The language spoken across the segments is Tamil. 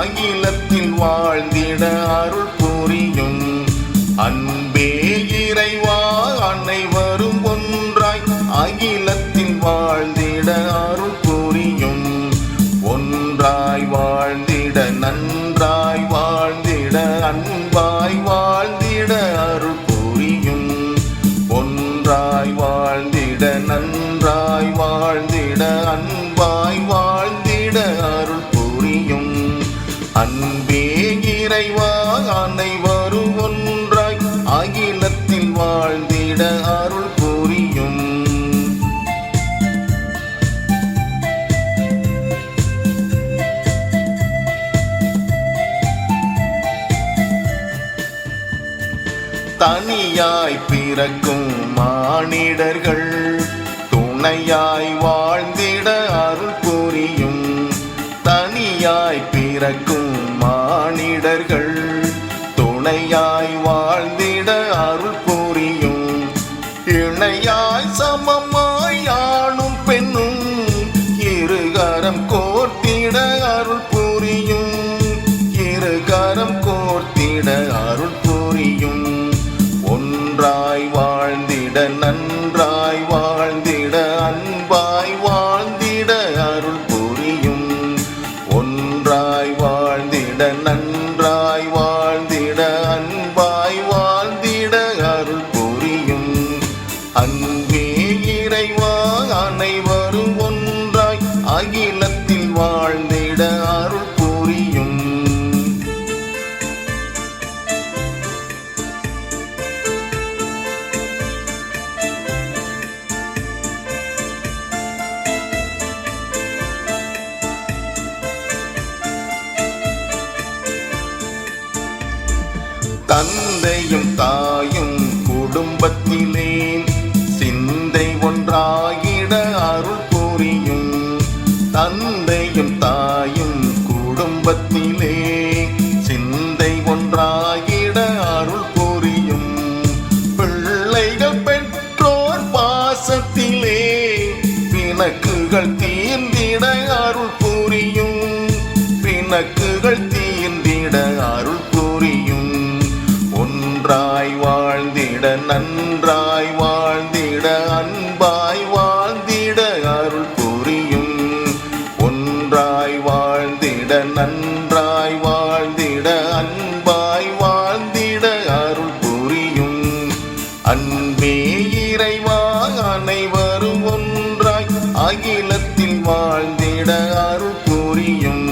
அகிலத்தில் வாழ்ந்திட அருள் புரியும். அன்பே இறைவா அனைவரும் ஒன்றாய் அகிலத்தில் வாழ்ந்திட அருள் புரியும். ஒன்றாய் வாழ்ந்திட நன்றாய் வாழ்ந்திட அன்பாய் வாழ்ந்திட அருள் அன்பே இறைவா அனைவரும் ஒன்றாய் அகிலத்தில் வாழ்ந்திட அருள் புரியும். தனியாய் பிறக்கும் மானிடர்கள் துணையாய் வாழ்ந்திட அருள் புரியும். தனியாய் பிறக்கும் மானிடர்கள் துணையாய் வாழ்ந்திட அருள் புரியும். இணையாய் சமமா புரியும் தந்தையும் தாயும் குடும்பத்திலே சிந்தை ஒன்றாகிட அருள் புரியும் தந்தையும் தாயும் குடும்பத்திலே சிந்தை ஒன்றாகிட அருள் புரியும் பிள்ளைகள் பெற்றோர் பாசத்திலே. பிணக்குகள் தீர்ந்திட அருள் புரியும் பிணக்குகள் தீர்ந்திட அருள் புரியும் ஒன்றாய் வாழ்ந்திட நன்றாய் அன்பே இறைவா அனைவரும் ஒன்றாய் அகிலத்தில் வாழ்ந்திட அருள் புரியும்.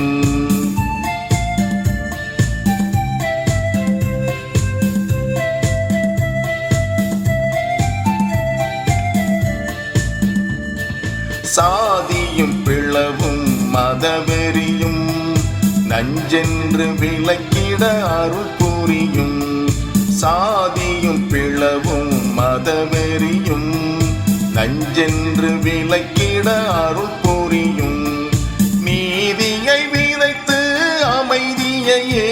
சாதியும் பிளவும் மதவெறியும் நஞ்சென்று விளக்கிட அருள் புரியும். சாதியும் பிளவும் மதவெறியும் நஞ்சென்று விளக்கிட அருள் புரியும். நீதியை விதைத்து அமைதியையே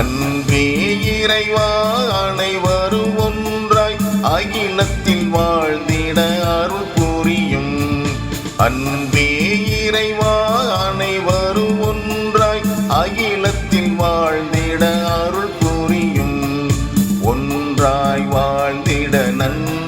அன்பே இறைவா அனைவரும் ஒன்றாய் அகிலத்தில் வாழ்ந்திட அருள் புரியும். அன்பே இறைவா அனைவரும் ஒன்றாய் அகிலத்தில் வாழ்ந்திட அருள் புரியும். ஒன்றாய் வாழ்ந்திட நன்றி